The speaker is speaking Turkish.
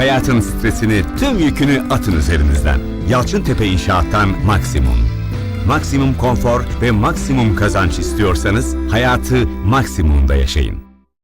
Hayatın stresini, tüm yükünü atın üzerinizden. Yalçıntepe İnşaat'tan Maksimum. Maksimum konfor ve maksimum kazanç istiyorsanız hayatı maksimumda yaşayın.